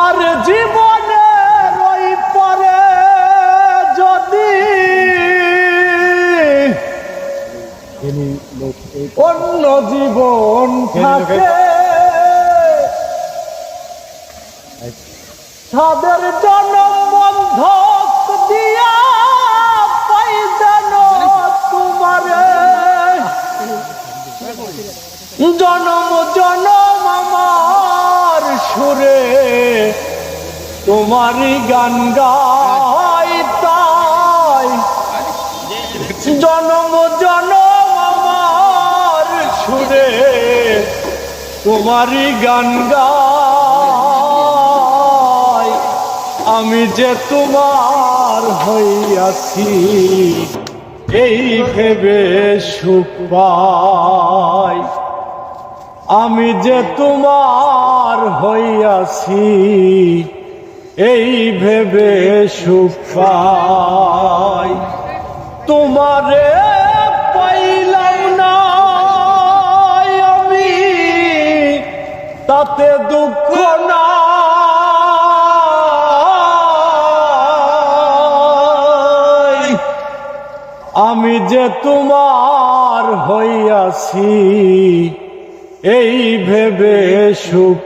আর জীবনের ওই পরে যদি অন্য জীবন থাকে। তাদের জনম বন্ধক দিয়া পাই যেন তোমারে। জনম জনম আমার সুরে। তোমারই গান গাই জনম জনম আমার সুরে তোমারই গান গাই। আমি যে তোমার হইয়াছি, এই ভেবে সুখ পাই। আমি যে তোমার হইয়াছি এই ভেবে সুখ পাই। তোমারে পাইলাম না আমি, তাতে দুঃখ নাই। আমি যে তোমার হইয়াছি, এই ভেবে সুখ